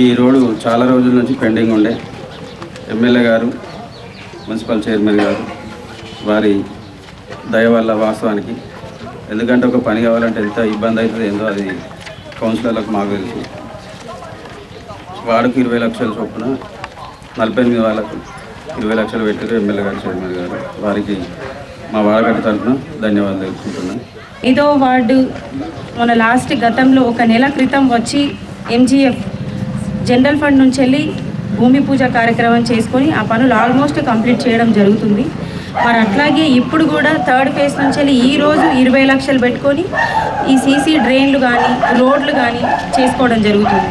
ఈ రోడ్డు చాలా రోజుల నుంచి పెండింగ్ ఉండే. ఎమ్మెల్యే గారు మున్సిపల్ చైర్మన్ గారు వారి దయ వల్ల వాస్తవానికి. ఎందుకంటే ఒక పని కావాలంటే ఎంత ఇబ్బంది అవుతుంది ఏందో అది కౌన్సిలర్లకు మాకు తెలుసు. వార్డుకు ఇరవై లక్షల చొప్పున నలభై ఎనిమిది వాళ్ళకు ఇరవై లక్షలు పెట్టారు ఎమ్మెల్యే గారు చైర్మన్ గారు. వారికి మా వాడగడ్డ తరఫున ధన్యవాదాలు తెలుసుకుంటున్నాను ఐదో వార్డు మన లాస్ట్ గతంలో ఒక నెల క్రితం వచ్చి ఎంజీఎఫ్ జనరల్ ఫండ్ నుంచి వెళ్ళి భూమి పూజ కార్యక్రమం చేసుకొని ఆ పనులు ఆల్మోస్ట్ కంప్లీట్ చేయడం జరుగుతుంది. మరి అట్లాగే ఇప్పుడు కూడా థర్డ్ ఫేజ్ నుంచి వెళ్ళి ఈ రోజు ఇరవై లక్షలు పెట్టుకొని ఈ సీసీ డ్రైన్లు కానీ రోడ్లు కానీ చేసుకోవడం జరుగుతుంది.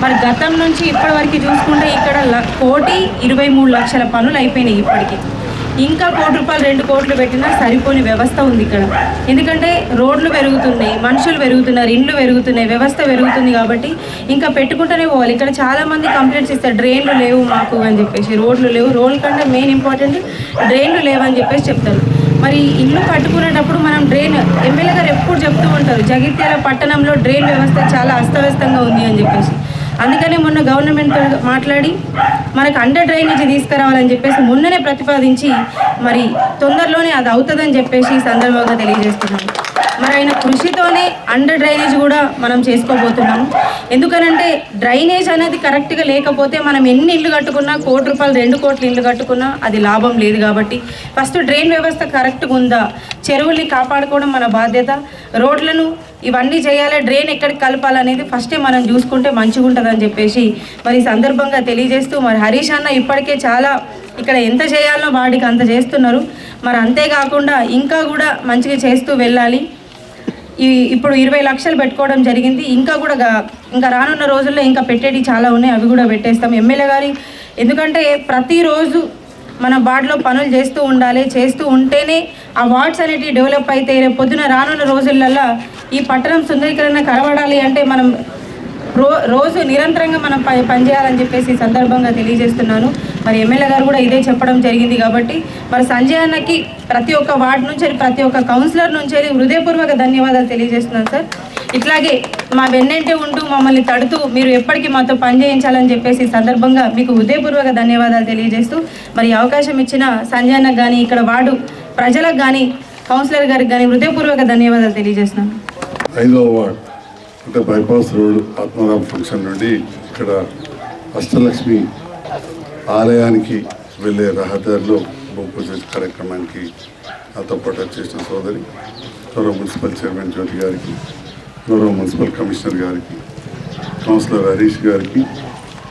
మరి గతం నుంచి ఇప్పటివరకు చూసుకుంటే ఇక్కడ ల- కోటి ఇరవై మూడు లక్షల పనులు అయిపోయినాయి ఇప్పటికి. ఇంకా కోటి రూపాయలు రెండు కోట్లు పెట్టినా సరిపోని వ్యవస్థ ఉంది ఇక్కడ. ఎందుకంటే రోడ్లు పెరుగుతున్నాయి మనుషులు పెరుగుతున్నారు ఇండ్లు పెరుగుతున్నాయి వ్యవస్థ పెరుగుతుంది కాబట్టి ఇంకా పెట్టుకుంటూనే పోవాలి. ఇక్కడ చాలా మంది కంప్లైంట్స్ ఇస్తారు డ్రైన్లు లేవు మాకు అని చెప్పేసి. రోడ్లు లేవు. రోడ్ల కంటే మెయిన్ ఇంపార్టెంట్ డ్రైన్లు లేవని చెప్పేసి చెప్తారు. మరి ఇల్లు కట్టుకునేటప్పుడు మనం డ్రైన్ ఎమ్మెల్యే గారు ఎప్పుడు చెప్తూ ఉంటారు జగిత్యాల పట్టణంలో డ్రైన్ వ్యవస్థ చాలా అస్తవ్యస్తంగా ఉంది అని చెప్పేసి. అందుకనే మొన్న గవర్నమెంట్ మాట్లాడి మనకు అండర్ డ్రైనేజ్ తీసుకురావాలని చెప్పేసి మొన్ననే ప్రతిపాదించి మరి తొందరలోనే అది అవుతుందని చెప్పేసి ఈ సందర్భంగా తెలియజేస్తున్నాను. మరి ఆయన కృషితోనే అండర్ డ్రైనేజ్ కూడా మనం చేసుకోబోతున్నాము ఎందుకనంటే డ్రైనేజ్ అనేది కరెక్ట్గా లేకపోతే మనం ఎన్ని ఇల్లు కట్టుకున్నా కోటి రూపాయలు రెండు కోట్ల ఇల్లు కట్టుకున్నా అది లాభం లేదు కాబట్టి. ఫస్ట్ డ్రైన్ వ్యవస్థ కరెక్ట్గా ఉందా? చెరువుల్ని కాపాడుకోవడం మన బాధ్యత. రోడ్లను ఇవన్నీ చేయాలి డ్రైన్ ఎక్కడికి కలపాలనేది ఫస్టే మనం చూసుకుంటే మంచిగా ఉంటుందని చెప్పేసి మరి ఈ సందర్భంగా తెలియజేస్తూ మరి హరీష్ అన్న ఇప్పటికే చాలా ఇక్కడ ఎంత చేయాలో వాడికి అంత చేస్తున్నారు. మరి అంతేకాకుండా ఇంకా కూడా మంచిగా చేస్తూ వెళ్ళాలి. ఇప్పుడు ఇరవై లక్షలు పెట్టుకోవడం జరిగింది. ఇంకా కూడా ఇంకా రానున్న రోజుల్లో ఇంకా పెట్టేటి చాలా ఉన్నాయి. అవి కూడా పెట్టేస్తాం. ఎమ్మెల్యే గారి ఎందుకంటే ప్రతిరోజు మన బాడీలో పనులు చేస్తూ ఉండాలి చేస్తూ ఉంటేనే ఆ వార్డ్స్ అనేటివి డెవలప్ అయితే రేపు పొద్దున రానున్న రోజులల్లో ఈ పట్టణం సుందరీకరణ కనబడాలి అంటే మనం రో రోజు నిరంతరంగా మనం పని పనిచేయాలని చెప్పేసి సందర్భంగా తెలియజేస్తున్నాను. మరి ఎమ్మెల్యే గారు కూడా ఇదే చెప్పడం జరిగింది కాబట్టి మరి సంజయ్ అన్నకి ప్రతి ఒక్క వార్డు నుంచి ప్రతి ఒక్క కౌన్సిలర్ నుంచి హృదయపూర్వక ధన్యవాదాలు తెలియజేస్తున్నాను సార్. ఇట్లాగే మా వెన్నంటే ఉంటూ మమ్మల్ని తడుతూ మీరు ఎప్పటికీ మాతో పనిచేయించాలని చెప్పేసి సందర్భంగా మీకు హృదయపూర్వక ధన్యవాదాలు తెలియజేస్తూ మరి అవకాశం ఇచ్చిన సంజయ్ అన్నకు కానీ ఇక్కడ వార్డు ప్రజలకు కానీ కౌన్సిలర్ గారికి కానీ హృదయపూర్వక ధన్యవాదాలు తెలియజేస్తున్నాను. ఐదవ వార్డ్ అంటే బైపాస్ రోడ్ ఆత్మారాం ఫంక్షన్ నుండి ఇక్కడ అష్టలక్ష్మి ఆలయానికి వెళ్ళే రహదారిలో భూపూజ కార్యక్రమానికి నాతో పాటు చేసిన సోదరి గౌరవ మున్సిపల్ చైర్మన్ జ్యోతి గారికి గౌరవ మున్సిపల్ కమిషనర్ గారికి కౌన్సిలర్ హరీష్ గారికి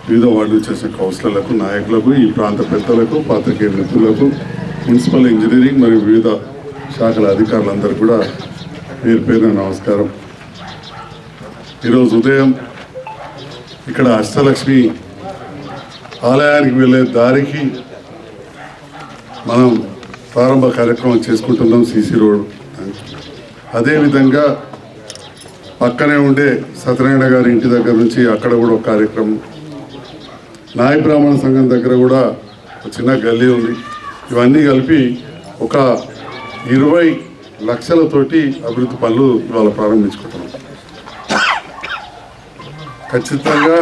వివిధ వార్డులు చేసిన కౌన్సిలర్లకు నాయకులకు ఈ ప్రాంత పెద్దలకు పాత్రికేయ మిత్రులకు మున్సిపల్ ఇంజనీరింగ్ మరియు వివిధ శాఖల అధికారులందరూ కూడా పేరు పేరున నమస్కారం. ఈరోజు ఉదయం ఇక్కడ అష్టలక్ష్మి ఆలయానికి వెళ్ళే దారికి మనం ప్రారంభ కార్యక్రమం చేసుకుంటున్నాం సీసీ రోడ్. అదేవిధంగా పక్కనే ఉండే సత్యనారాయణ గారి ఇంటి దగ్గర నుంచి అక్కడ కూడా ఒక కార్యక్రమం. నాయ బ్రాహ్మణ సంఘం దగ్గర కూడా ఒక చిన్న గల్లీ ఉంది. ఇవన్నీ కలిపి ఒక ఇరవై లక్షలతోటి అభివృద్ధి పనులు ఇవాళ ప్రారంభించుకుంటున్నాం. ఖచ్చితంగా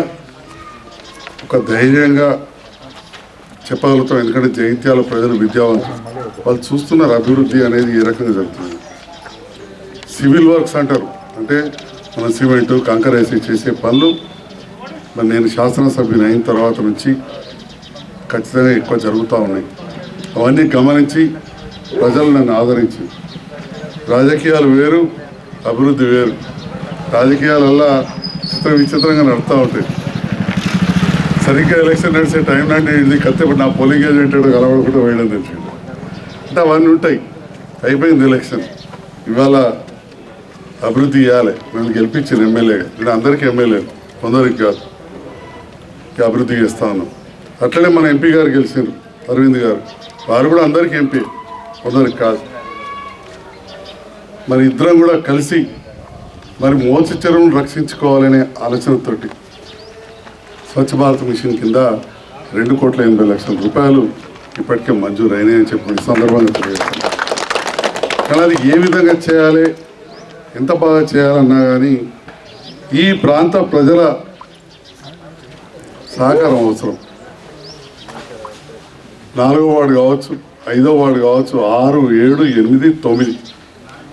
ఒక ధైర్యంగా చెప్పగలుగుతాం. ఎందుకంటే జైత్యాల ప్రజలు విద్యావంతులు. వాళ్ళు చూస్తున్నారు అభివృద్ధి అనేది ఏ రకంగా జరుగుతుంది. సివిల్ వర్క్స్ అంటారు. అంటే మన సిమెంటు కంకర వేసి చేసే పనులు మరి నేను శాసనసభ్యుని అయిన తర్వాత నుంచి ఖచ్చితంగా ఎక్కువ జరుగుతూ ఉన్నాయి. అవన్నీ గమనించి ప్రజలు నన్ను ఆదరించి రాజకీయాలు వేరు అభివృద్ధి వేరు. రాజకీయాలల్లా చిత్ర విచిత్రంగా నడుస్తూ ఉంటాయి. సరిగ్గా ఎలక్షన్ నడిచే టైం నాటి ఇది కత్తి ఇప్పుడు నా పోలింగ్ ఏజెంట్ కలవడకుండా వేయడం తెచ్చాడు అంటే అవన్నీ ఉంటాయి. అయిపోయింది ఎలక్షన్. ఇవాళ అభివృద్ధి ఇవ్వాలి నన్ను గెలిపించిన ఎమ్మెల్యే నేను అందరికీ ఎమ్మెల్యే కొందరికి కాదు. అభివృద్ధి చేస్తా ఉన్నాం. అట్లనే మన ఎంపీ గారు గెలిచారు అరవింద్ గారు. వారు కూడా అందరికీ ఎంపీ కొందరికి కాదు. మరి ఇద్దరం కూడా కలిసి మరి మోచి చెరువును రక్షించుకోవాలనే ఆలోచనతోటి స్వచ్ఛ భారత్ మిషన్ కింద రెండు కోట్ల ఎనభై లక్షల రూపాయలు ఇప్పటికే మంజూరు అయినాయని చెప్పి ఈ సందర్భంగా తెలియజేస్తాను కానీ అది ఏ విధంగా చేయాలి ఎంత బాగా చేయాలన్నా కానీ ఈ ప్రాంత ప్రజల సహకారం అవసరం. నాలుగో వార్డు కావచ్చు ఐదో వార్డు కావచ్చు ఆరు ఏడు ఎనిమిది తొమ్మిది.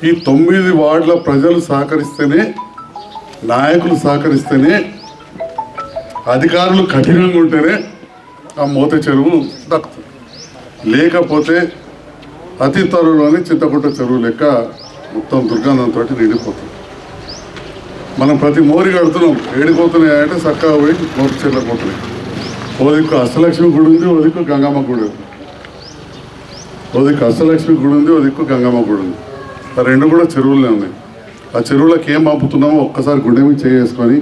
ఈ తొమ్మిది వార్డుల ప్రజలు సహకరిస్తేనే నాయకులు సహకరిస్తేనే అధికారులు కఠినంగా ఉంటేనే ఆ మూత చెరువు దక్కుతుంది. లేకపోతే అతి త్వరలోనే చింతకుంట చెరువు లెక్క మొత్తం దుర్గంధంతో నిండిపోతుంది. మనం ప్రతి మోరి కడుతున్నాం. ఏడిపోతున్నాయంటే చక్కగా పోయి మోరి చెట్ల పోతున్నాయి. ఓదిక్కు అష్టలక్ష్మి గుడి ఉంది ఓదిక్కు గంగమ్మ గుడి ఉంది. ఓదిక్కు దిక్కు అష్టలక్ష్మి గుడి ఉంది ఓ దిక్కు గంగమ్మ గుడి ఉంది. ఆ రెండు కూడా చెరువులనే ఉన్నాయి. ఆ చెరువులకు ఏం పంపుతున్నామో ఒక్కసారి గుండె మీద చేసుకొని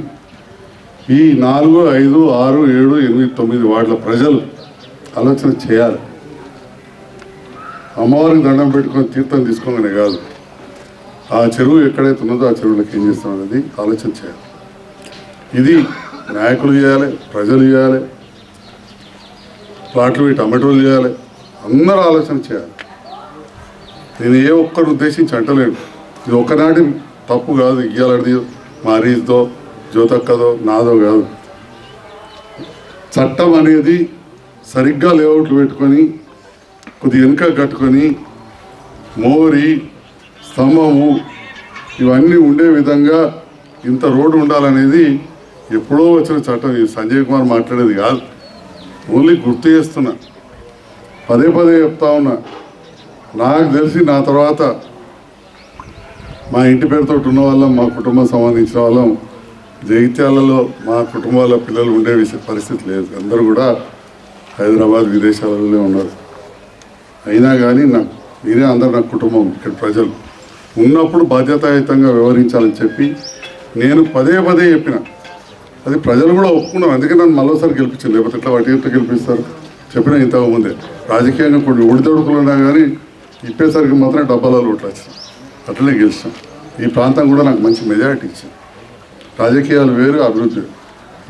ఈ నాలుగు ఐదు ఆరు ఏడు ఎనిమిది తొమ్మిది వార్డుల ప్రజలు ఆలోచన చేయాలి. అమ్మవారికి దండం పెట్టుకొని తీర్థం తీసుకోగానే కాదు. ఆ చెరువు ఎక్కడైతే ఉన్నదో ఆ చెరువులకు ఏం చేస్తాం అనేది ఆలోచన చేయాలి. ఇది నాయకులు చేయాలి ప్రజలు చేయాలి ప్లాట్లు టమాటోలు చేయాలి అందరూ ఆలోచన చేయాలి. నేను ఏ ఒక్కరు ఉద్దేశించి అంటలేను. ఇది ఒకనాటి తప్పు కాదు ఇయ్యాలది మారీస్దో జ్యోతక్కదో నాదో కాదు. చట్టం అనేది సరిగ్గా లేఅవుట్లు పెట్టుకొని కొద్ది వెనుక కట్టుకొని మోరి స్తంభము ఇవన్నీ ఉండే విధంగా ఇంత రోడ్డు ఉండాలనేది ఎప్పుడో వచ్చిన చట్టం. సంజయ్ కుమార్ మాట్లాడేది కాదు. ఓన్లీ గుర్తు చేస్తున్నా. పదే పదే చెప్తా ఉన్నా. నాకు తెలిసి నా తర్వాత మా ఇంటి పేరుతో ఉన్న వాళ్ళం మా కుటుంబం సంబంధించిన వాళ్ళం జగిత్యాలలో మా కుటుంబాల పిల్లలు ఉండే విషయ పరిస్థితి లేదు. అందరూ కూడా హైదరాబాద్ విదేశాలలో ఉన్నారు. అయినా కానీ నాకు మీరే అందరు నా కుటుంబం ఇక్కడ ప్రజలు. ఉన్నప్పుడు బాధ్యతాయుతంగా వ్యవహరించాలని చెప్పి నేను పదే పదే చెప్పిన. అది ప్రజలు కూడా ఒప్పుకున్నారు. అందుకే నన్ను మరోసారి గెలిపించింది లేకపోతే ఇట్లా వాటి ఇట్లా గెలిపిస్తారు? చెప్పిన ఇంతకు ముందే. రాజకీయంగా కొన్ని ఒడిదొడుకులు ఉన్నా కానీ ఇప్పేసరికి మాత్రం డబ్బాలలో ఓట్లు వచ్చింది అట్లనే గెలిచాం ఈ ప్రాంతం కూడా నాకు మంచి మెజారిటీ ఇచ్చింది. రాజకీయాలు వేరు అభివృద్ధి.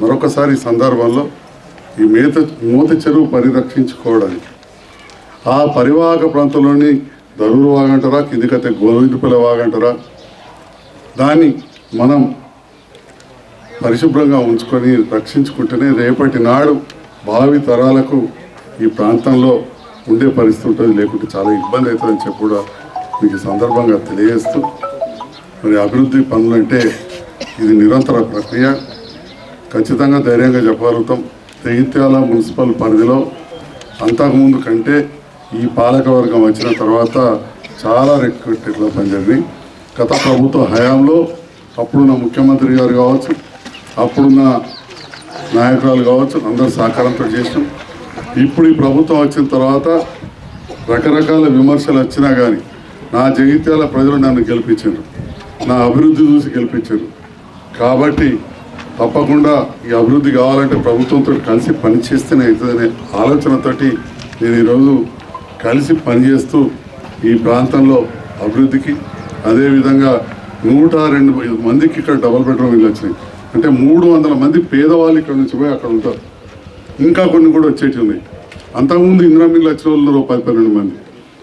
మరొకసారి ఈ సందర్భంలో ఈ మేత మూత చెరువు పరిరక్షించుకోవడానికి. ఆ పరివాహక ప్రాంతంలోని దరూరు వాగంటారా కిందికైతే గోవిందపల్లి వాగంటారా దాన్ని మనం పరిశుభ్రంగా ఉంచుకొని రక్షించుకుంటేనే రేపటి నాడు భావి తరాలకు ఈ ప్రాంతంలో ఉండే పరిస్థితి ఉంటుంది. లేకుంటే చాలా ఇబ్బంది అవుతుందని చెప్పి కూడా మీకు సందర్భంగా తెలియజేస్తూ మరి అభివృద్ధి పనులంటే ఇది నిరంతర ప్రక్రియ. ఖచ్చితంగా ధైర్యంగా చెప్పగలుగుతాం జగిత్యాల మున్సిపల్ పరిధిలో అంతకుముందు కంటే ఈ పాలకవర్గం వచ్చిన తర్వాత చాలా రెక్రూటెడ్లో పనిచేయండి గత ప్రభుత్వ హయాంలో అప్పుడున్న ముఖ్యమంత్రి గారు కావచ్చు అప్పుడున్న నాయకురాలు కావచ్చు అందరు సహకారంతో చేసినాం. ఇప్పుడు ఈ ప్రభుత్వం వచ్చిన తర్వాత రకరకాల విమర్శలు వచ్చినా కానీ నా జగిత్యాల ప్రజలు నన్ను గెలిపించారు. నా అభివృద్ధి చూసి గెలిపించారు. కాబట్టి తప్పకుండా ఈ అభివృద్ధి కావాలంటే ప్రభుత్వంతో కలిసి పనిచేస్తేనే అవుతుందనే ఆలోచనతోటి నేను ఈరోజు కలిసి పనిచేస్తూ ఈ ప్రాంతంలో అభివృద్ధికి అదేవిధంగా నూట రెండు మందికి ఇక్కడ డబల్ బెడ్రూమ్ ఇల్లు వచ్చినాయి. అంటే మూడు వందల మంది పేదవాళ్ళు ఇక్కడ నుంచి పోయి అక్కడ ఉంటారు. ఇంకా కొన్ని కూడా వచ్చేటి ఉన్నాయి. అంతకుముందు ఇందిరా మిల్లు వచ్చిన వాళ్ళు పది పన్నెండు మంది.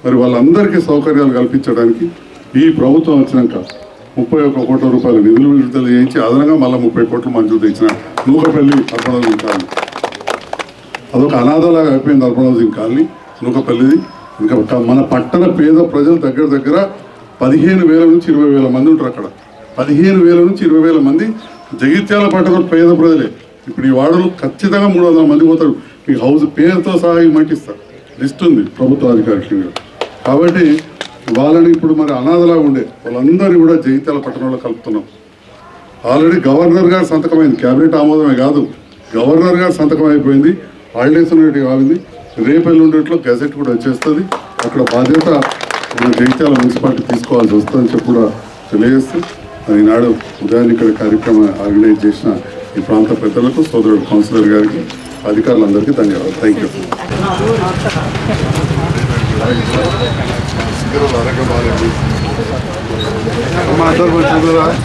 మరి వాళ్ళందరికీ సౌకర్యాలు కల్పించడానికి ఈ ప్రభుత్వం వచ్చినాక ముప్పై ఒక్క కోట్ల రూపాయల నిధులు విడుదల చేయించి అదనంగా మళ్ళీ ముప్పై కోట్లు మంజూరు ఇచ్చిన నూకపల్లి అర్పణ కాలనీ. అదొక అనాథలాగా అయిపోయింది అర్పణ హౌసింగ్ కాలనీ నూకపల్లిది. ఇంకా ఒక మన పట్టణ పేద ప్రజలు దగ్గర దగ్గర పదిహేను వేల నుంచి ఇరవై వేల మంది ఉంటారు అక్కడ. పదిహేను వేల నుంచి ఇరవై వేల మంది జగిత్యాల పట్టణ పేద ప్రజలే. ఇప్పుడు ఈ వాడలు ఖచ్చితంగా మూడు వందల మంది పోతారు. మీ హౌస్ పేరుతో సహా ఇమ్మంటిస్తారు లిస్ట్ ఉంది ప్రభుత్వ అధికారికంగా కాబట్టి వాళ్ళని ఇప్పుడు మరి అనాథలాగా ఉండే వాళ్ళందరినీ కూడా జగిత్యాల పట్టణంలో కలుపుతున్నాం. ఆల్రెడీ గవర్నర్ గారు సంతకమైంది. క్యాబినెట్ ఆమోదమే కాదు. గవర్నర్ గారు సంతకం అయిపోయింది. హాలిడేస్ ఉన్నట్టు కావింది. రేపు ఉండేట్లో గెజెట్ కూడా వచ్చేస్తుంది. అక్కడ బాధ్యత మన జగిత్యాల మున్సిపాలిటీ తీసుకోవాల్సి వస్తుందని చెప్పి కూడా తెలియజేస్తూ ఈనాడు ఉదయాన్ని ఇక్కడ కార్యక్రమం ఆర్గనైజ్ చేసిన ఈ ప్రాంత పెద్దలకు సోదరుడు కౌన్సిలర్ గారికి అధికారులందరికీ ధన్యవాదాలు. Thank you Kırıl arka bağlı Ama dur bu çocuklar.